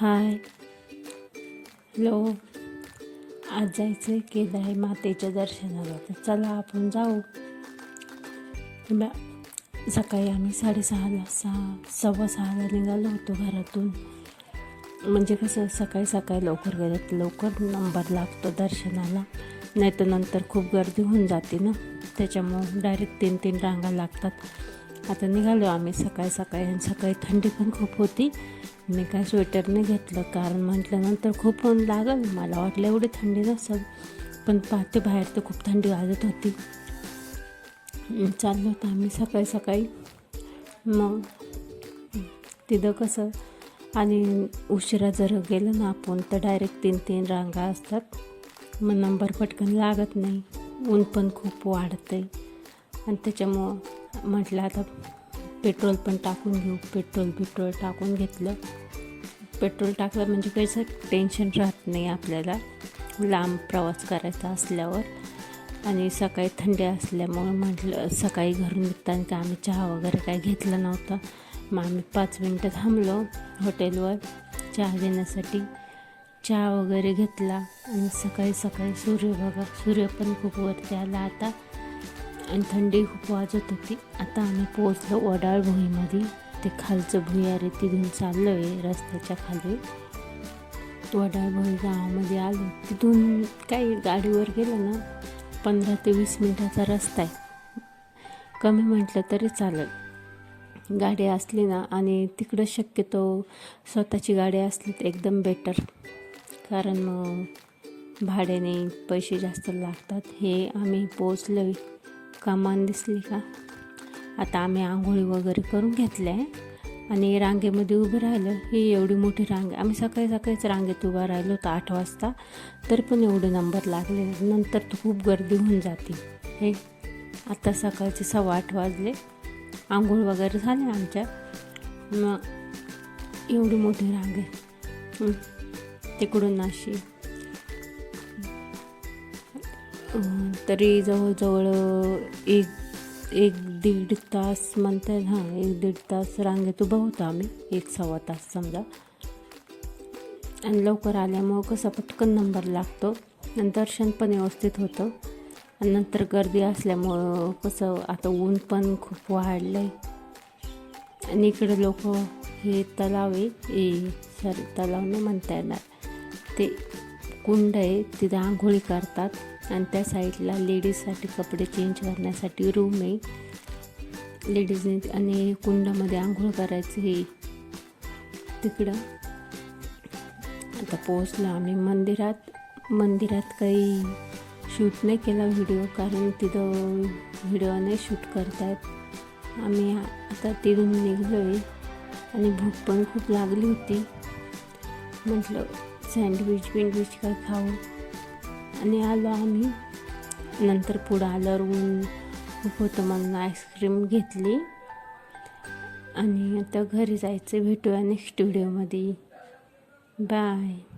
हाय. Hello. आज जायचं आहे केदार मातेच्या दर्शनाला. तर चला आपण जाऊ. सकाळी आम्ही साडेसहाला सहा सव्वा सहाला निघालो होतो घरातून. म्हणजे कसं सकाळी सकाळी लवकर गेलं लवकर नंबर लागतो दर्शनाला. नाही तर नंतर खूप गर्दी होऊन जाते ना. त्याच्यामुळं डायरेक्ट तीन तीन रांगा लागतात. आता निघालो आम्ही सकाळी सकाळी आणि सकाळी थंडी पण खूप होती. मी काय स्वेटर नाही घेतलं कारण म्हटल्यानंतर खूप ऊन लागल. मला वाटलं एवढी थंडी नसेल पण पाहते बाहेर तर खूप थंडी वाजत होती. चाललो होतं आम्ही सकाळी सकाळी. मग तिथं कसं आणि उशिरा जर गेलं ना आपण तर डायरेक्ट तीन तीन रांगा असतात. मग नंबर पटकन लागत नाही. ऊन पण खूप वाढतं आहे आणि त्याच्यामुळं म्हटलं आता पेट्रोल पण टाकून घेऊ. पेट्रोल बिट्रोल टाकून घेतलं. पेट्रोल टाकलं म्हणजे कसं टेन्शन राहत नाही आपल्याला. लांब प्रवास करायचा असल्यावर. आणि सकाळी थंडी असल्यामुळे म्हटलं सकाळी घरून निघताना का आम्ही चहा वगैरे काही घेतला नव्हता. मग आम्ही पाच मिनटं थांबलो हॉटेलवर चहा घेण्यासाठी. चहा वगैरे घेतला आणि सकाळी सकाळी सूर्य बघा सूर्य पण खूप वरती आला आता. आणि थंडी खूप वाजत होती. आता आम्ही पोहोचलो वडाळ भुईमध्ये ते खालचं भुयार आहे तिथून चाललो आहे रस्त्याच्या खाली. वडाळ भुई गावामध्ये आलो. तिथून काही गाडीवर गेलं ना पंधरा ते वीस मिनटाचा रस्ता आहे. कमी म्हटलं तरी चालेल. गाडी असली ना आणि तिकडं शक्यतो स्वतःची गाडी असली तर एकदम बेटर कारण मग भाड्याने पैसे जास्त लागतात. हे आम्ही पोचलो कमान दिसली का? आता आम्ही आंघोळी वगैरे करून घेतल्या आहे. आणि रांगेमध्ये उभं राहिलं. ही एवढी मोठी रांग आम्ही सकाळी सकाळीच रांगेत उभा राहिलो होतो आठ वाजता. तर पण एवढे नंबर लागले नंतर तर खूप गर्दी होऊन जाते. हे आता सकाळचे सव्वा आठ वाजले. आंघोळ वगैरे झाले आमच्या मग एवढी मोठी रांग आहे. तिकडून नाशिक. तरी जवळजवळ एक एक दीड तास म्हणतात हां एक दीड तास रांगेत उभं होतो आम्ही एक सव्वा तास समजा. आणि लवकर आल्यामुळं कसं पटकन नंबर लागतो आणि दर्शन पण व्यवस्थित होतं. आणि नंतर गर्दी असल्यामुळं कसं आता ऊन पण खूप वाढलं आहे आणि इकडे लोक हे तलाव आहे सॉरी तलाव नाही म्हणता येणार. ते कुंड आहे तिथं आंघोळी करतात. आणि त्या साईडला लेडीजसाठी कपडे चेंज करण्यासाठी रूम आहे. लेडीजने आणि कुंडामध्ये आंघोळ करायचं हे. तिकडं आता पोहोचलो आम्ही मंदिरात. मंदिरात काही शूट नाही केला व्हिडिओ कारण तिथं व्हिडिओ नाही शूट करतायत. आम्ही आता तिथून निघलो आहे आणि भूक पण खूप लागली होती. म्हटलं सँडविच बिंडविच काय खाऊ? आणि आलो आम्ही. नंतर पुढं आल्यावर ऊन खूप होतं म्हणून आईस्क्रीम घेतली. आणि आता घरी जायचं भेटूया नेक्स्ट व्हिडिओमध्ये. बाय.